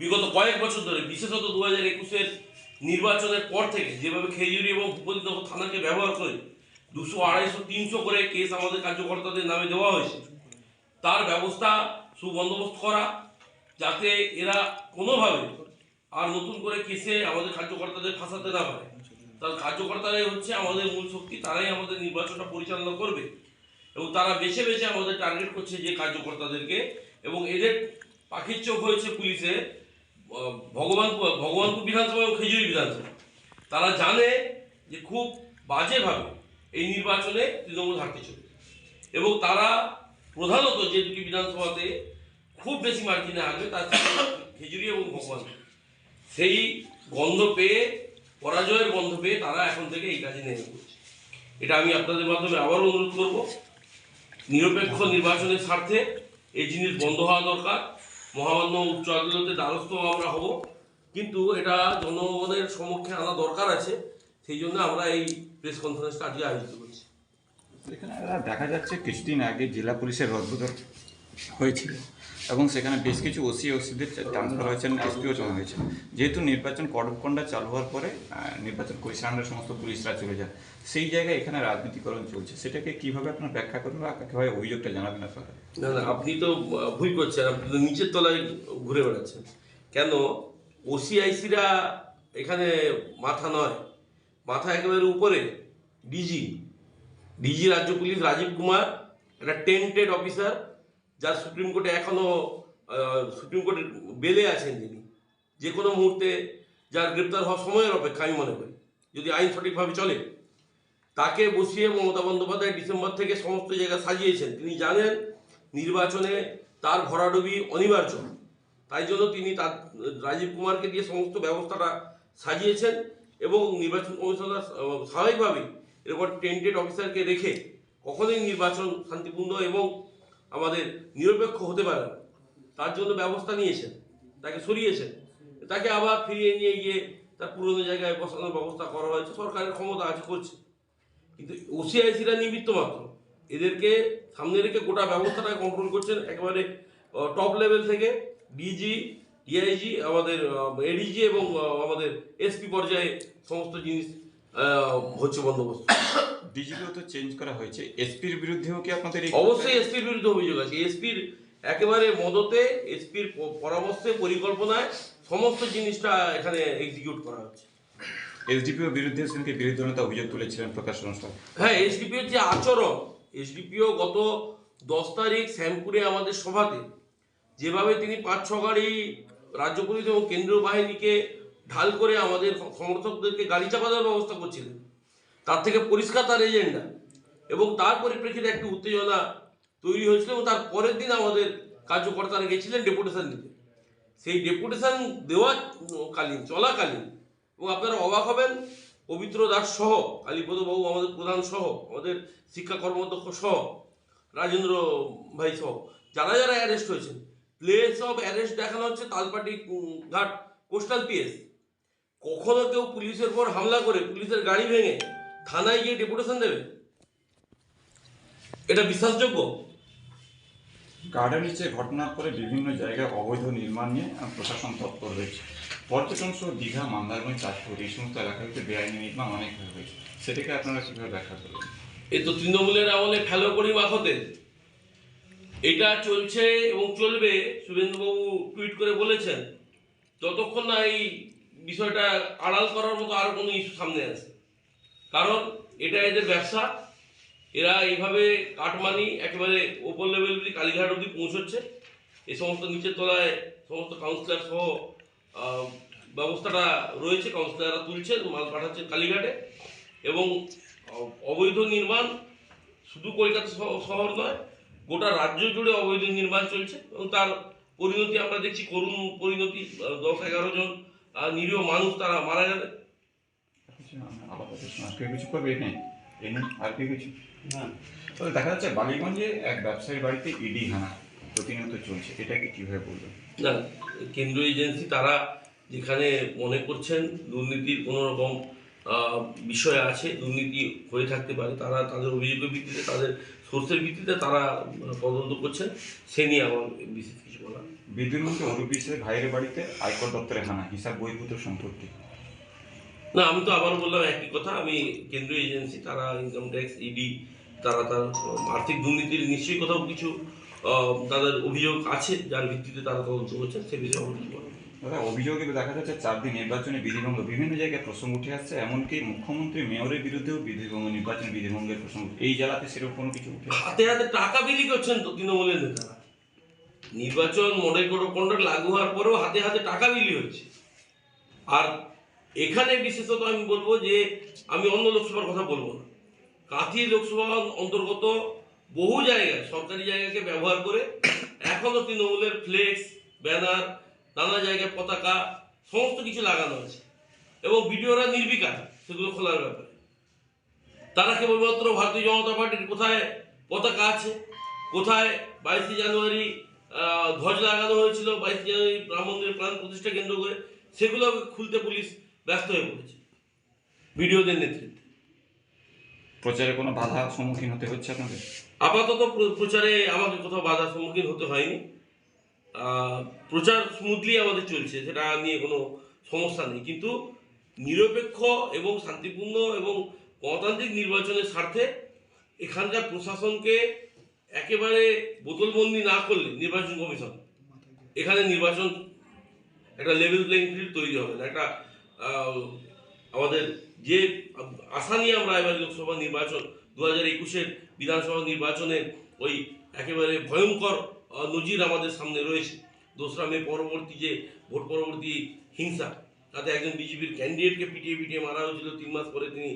বিগত কয়েক বছর ধরে, বিশেষত দু হাজার একুশের নির্বাচনের পর থেকে যেভাবে খেজুরি এবং ভূপতিনগর থানাকে ব্যবহার করে দুশো আড়াইশো, তিনশো করে কেস আমাদের কার্যকর্তাদের নামে দেওয়া হয়েছে, তার ব্যবস্থা সুবন্দোবস্ত করা, যাতে এরা কোনোভাবে আর নতুন করে কেসে আমাদের কার্যকর্তাদের ফাঁসাতে না পারে। তার কার্যকর্তারাই হচ্ছে আমাদের মূল শক্তি, তারাই আমাদের নির্বাচনটা পরিচালনা করবে এবং তারা বেছে বেছে আমাদের টার্গেট করছে যে কার্যকর্তাদেরকে এবং এদের পাখির চোখ হয়েছে পুলিশে ভগবানপুর ভগবানপুর বিধানসভা এবং খেজুরি বিধানসভা। তারা জানে যে খুব বাজেভাবে এই নির্বাচনে তৃণমূল হারতে চলবে এবং তারা প্রধানত যে দুটি বিধানসভাতে খুব বেশি মার্জিনে হারবে, তার খেজুরি এবং ভগবান। সেই গন্ধ পেয়ে, পরাজয়ের গন্ধ পেয়ে তারা এখন থেকে এই কাজে নেমে পড়ছে। এটা আমি আপনাদের মাধ্যমে আবারও অনুরোধ করব। নিরপেক্ষ নির্বাচনের স্বার্থে এই জিনিস বন্ধ হওয়া দরকার। মহামান্য উচ্চ আদালতে দ্বারস্থ আমরা হব। কিন্তু এটা জনগণের সমক্ষে আনা দরকার আছে, সেই জন্য আমরা এই প্রেস কনফারেন্সটা আজকে আয়োজিত করছি। দেখা যাচ্ছে, কিছুদিন আগে জেলা পুলিশের রদবদল হয়েছিল। এবং সেখানে বেশ কিছু ওসি ওসিদের ট্রান্সফার হয়েছেন এসপিও চাওয়া হয়েছে। যেহেতু নির্বাচন কড়কণ্ডা চালু হওয়ার পরে নির্বাচন কমিশনারের সমস্ত পুলিশরা চলে যায় সেই জায়গায় এখানে রাজনীতিকরণ চলছে। সেটাকে কীভাবে আপনার ব্যাখ্যা করবেন বা কীভাবে অভিযোগটা জানাবেন আপনারা? না না, আপনি তো ভুল করছেন। আপনি তো নিচের তলায় ঘুরে বেড়াচ্ছেন। কেন? ওসিআইসিরা এখানে মাথা নয়। মাথা একেবারে উপরে। ডিজি ডিজি রাজ্য পুলিশ, রাজীব কুমার, একটা টেন্টেড অফিসার যার সুপ্রিম কোর্টে এখনও সুপ্রিম কোর্টের বেলে আছেন যিনি যে কোনো মুহূর্তে যার গ্রেপ্তার হওয়ার সময়ের অপেক্ষা, আমি মনে করি। যদি আইন সঠিকভাবে চলে, তাকে বসিয়ে মমতা বন্দ্যোপাধ্যায় ডিসেম্বর থেকে সমস্ত জায়গা সাজিয়েছেন। তিনি জানেন, নির্বাচনে তার ভরাডুবি অনিবার্য। তাই জন্য তিনি তার, রাজীব কুমারকে দিয়ে সমস্ত ব্যবস্থাটা সাজিয়েছেন এবং নির্বাচন কমিশনার, স্বাভাবিকভাবেই এরকম টেন্টেড অফিসারকে রেখে কখনোই নির্বাচন শান্তিপূর্ণ এবং আমাদের নিরপেক্ষ হতে পারে না। তার জন্য ব্যবস্থা নিয়েছেন, তাকে সরিয়েছেন। তাকে আবার ফিরিয়ে নিয়ে গিয়ে তার পুরনো জায়গায় বসানোর ব্যবস্থা করা হয়েছে, সরকারের ক্ষমতা আছে, করছে। কিন্তু ওসিআইসিরা নিমিত্ত মাত্র। এদেরকে সামনে রেখে গোটা ব্যবস্থাটা কন্ট্রোল করছেন একেবারে টপ লেভেল থেকে ডিজি ডিআইজি আমাদের এডিজি এবং আমাদের এসপি পর্যায়ে সমস্ত জিনিস হচ্ছে বন্দোবস্ত। ডিজিপিও তো চেঞ্জ করা হয়েছে। এসপির বিরুদ্ধেও কি আপনাদের অবশ্যই এসপির বিরুদ্ধে অভিযোগ আছে। এসপির একেবারে মদতে এসপির পরামর্শে পরিকল্পনায় সমস্ত জিনিসটা এখানে এক্সিকিউট করা হচ্ছে। এসডিপিও বিরুদ্ধে সেদিনকে বিরোধী জনতা অভিযোগ তুলেছিলেন প্রকাশ অনুষ্ঠান হ্যাঁ এসডিপিওর যে আচরণ এসডিপিও গত দশ তারিখ শ্যামপুরে আমাদের সভাতে যেভাবে তিনি পাঁচ ছ গাড়ি রাজ্য পুলিশ এবং কেন্দ্রীয় বাহিনীকে ঢাল করে আমাদের সমর্থকদেরকে গাড়ি চাপা দেওয়ার ব্যবস্থা করছিলেন। তার থেকে পরিষ্কার তার এজেন্ডা। এবং তার পরিপ্রেক্ষিতে একটি উত্তেজনা তৈরি হয়েছিল এবং তার পরের দিন আমাদের কার্যকর্তারা গেছিলেন ডেপুটেশন দিতে সেই ডেপুটেশন দেওয়া কালীন চলাকালীন, এবং আপনারা অবাক হবেন, পবিত্র দাস সহ কালীপদবাবু আমাদের প্রধান সহ, আমাদের শিক্ষা কর্মাধ্যক্ষ সহ, রাজেন্দ্র ভাই সহ, যারা যারা অ্যারেস্ট হয়েছেন প্লেস অফ অ্যারেস্ট দেখানো হচ্ছে তালপাটি ঘাট কোস্টাল পিএস কখনো কেউ পুলিশের পর হামলা করে পুলিশের গাড়ি ভেঙে থানায় গিয়ে ডেপুটেশন দেবে? এটা বিশ্বাসযোগ্য? গার্ডের নিচে ঘটনার পরে বিভিন্ন জায়গায় অবৈধ নির্মাণ নিয়ে প্রশাসন তৎপর রয়েছে পর্যটন সহ দীঘা মন্দারমণি চাঁদপুর এই সমস্ত এলাকাগুলিতে বেআইনি নির্মাণ অনেক হয়ে হয়েছে। সেটাকে আপনারা কীভাবে ব্যাখ্যা করবেন? এ তো তৃণমূলের আমলে ফেলো করি মাখতে এটা চলছে এবং চলবে শুভেন্দুবাবু টুইট করে বলেছেন যতক্ষণ না এই বিষয়টা আড়াল করার মতো আর কোনো ইস্যু সামনে আছে। কারণ এটা এদের ব্যবসা, এরা এইভাবে কাটমানি একেবারে ওপর লেভেল অব্দি কালীঘাট অব্দি পৌঁছচ্ছে। এই সমস্ত নিচের তলায় সমস্ত কাউন্সিলর সহ ব্যবস্থাটা রয়েছে কাউন্সিলররা তুলছেন মাল পাঠাচ্ছেন কালীঘাটে। এবং অবৈধ নির্মাণ শুধু কলকাতা শহ- শহর নয়, গোটা রাজ্য জুড়ে অবৈধ নির্মাণ চলছে। এবং তার পরিণতি আমরা দেখছি, করুণ পরিণতি দশ এগারো জন আহ, নিরীহ মানুষ তারা মারা গেলে কিছু না। আর তবে দেখা যাচ্ছে বালিগঞ্জে এক ব্যবসায়ীর বাড়িতে ইডি হানা প্রতিনিয়ত চলছে এটাকে কীভাবে বলবেন না কেন্দ্রীয় এজেন্সি তারা যেখানে মনে করছেন দুর্নীতির কোনো রকম আহ, বিষয় আছে দুর্নীতি হয়ে থাকতে পারে তারা তাদের অভিযোগের ভিত্তিতে তাদের সোর্সের ভিত্তিতে তারা তদন্ত করছেন সে নিয়ে আমার বিশেষ কিছু নেই। বিদ্যুৎ মন্ত্রী অরূপ বিশ্বাসের ভাইয়ের বাড়িতে আয়কর দপ্তরে হানা হিসাব বহির্ভূত সম্পত্তি না আমি তো আবার বললাম একই কথা আমি কেন্দ্রীয় এজেন্সি তারা ইনকাম ট্যাক্স ইডি তারা তার আর্থিক দুর্নীতির নিশ্চয়ই কোথাও কিছু তাদের অভিযোগ আছে যার ভিত্তিতে তারা তদন্ত করছেন সে বিষয়ে আমরা কিছু। দাদা অভিযোগে দেখা যাচ্ছে চার দিন নির্বাচনে বিধিভঙ্গ বিভিন্ন জায়গায় প্রসঙ্গ উঠে আসছে, এমনকি মুখ্যমন্ত্রী মেয়রের বিরুদ্ধেও বিধিভঙ্গ, নির্বাচন বিধিভঙ্গের প্রসঙ্গ এই জেলাতে সেরকম কোনো কিছু উঠে হাতে হাতে টাকা বিলি করছেন তো তৃণমূলের নেতারা। নির্বাচন কোড অফ কন্ডাক্ট লাগু হওয়ার পরেও হাতে হাতে টাকা বিলি হচ্ছে। আর এখানে বিশেষত আমি বলব যে, আমি অন্য লোকসভার কথা বলব না। কাঁথি লোকসভা অন্তর্গত বহু জায়গায়, সরকারি জায়গাকে ব্যবহার করে এখনও তৃণমূলের ফ্লেক্স ব্যানার নানা জায়গায় পতাকা সমস্ত কিছু লাগানো আছে। এবং বিডিওরা নির্বিকার সেগুলো খোলার ব্যাপারে। তারা কেবলমাত্র ভারতীয় জনতা পার্টির কোথায় পতাকা আছে কোথায় বাইশে জানুয়ারি ধ্বজ লাগানো হয়েছিল বাইশে জানুয়ারি রাম মন্দিরের প্রাণ প্রতিষ্ঠা কেন্দ্র করে সেগুলো খুলতে পুলিশ ব্যস্ত হয়ে পড়েছে ভিডিওদের নেতৃত্বে। প্রচারে কোনো বাধা সম্মুখীন হতে হচ্ছে আপনাদের? আপাতত প্রচারে আমাকে কোথাও বাধার সম্মুখীন হতে হয়নি। প্রচার স্মুথলি আমাদের চলছে, সেটা নিয়ে কোনো সমস্যা নেই। কিন্তু নিরপেক্ষ এবং শান্তিপূর্ণ এবং গণতান্ত্রিক নির্বাচনের স্বার্থে এখানকার প্রশাসনকে একেবারে বোতলবন্দি না করলে নির্বাচন কমিশন, এখানে নির্বাচন একটা লেভেল প্লেইং ফিল্ড তৈরি হবে না। একটা আমাদের যে আশা নিয়ে আমরা এবার লোকসভা নির্বাচন, দু হাজার একুশের বিধানসভা নির্বাচনের ওই একেবারে ভয়ঙ্কর নজির আমাদের সামনে রয়েছে। দোসরা মে পরবর্তী যে ভোট পরবর্তী হিংসা, তাতে একজন বিজেপির ক্যান্ডিডেটকে পিটিয়ে পিটিয়ে মারা হয়েছিল। তিন মাস পরে তিনি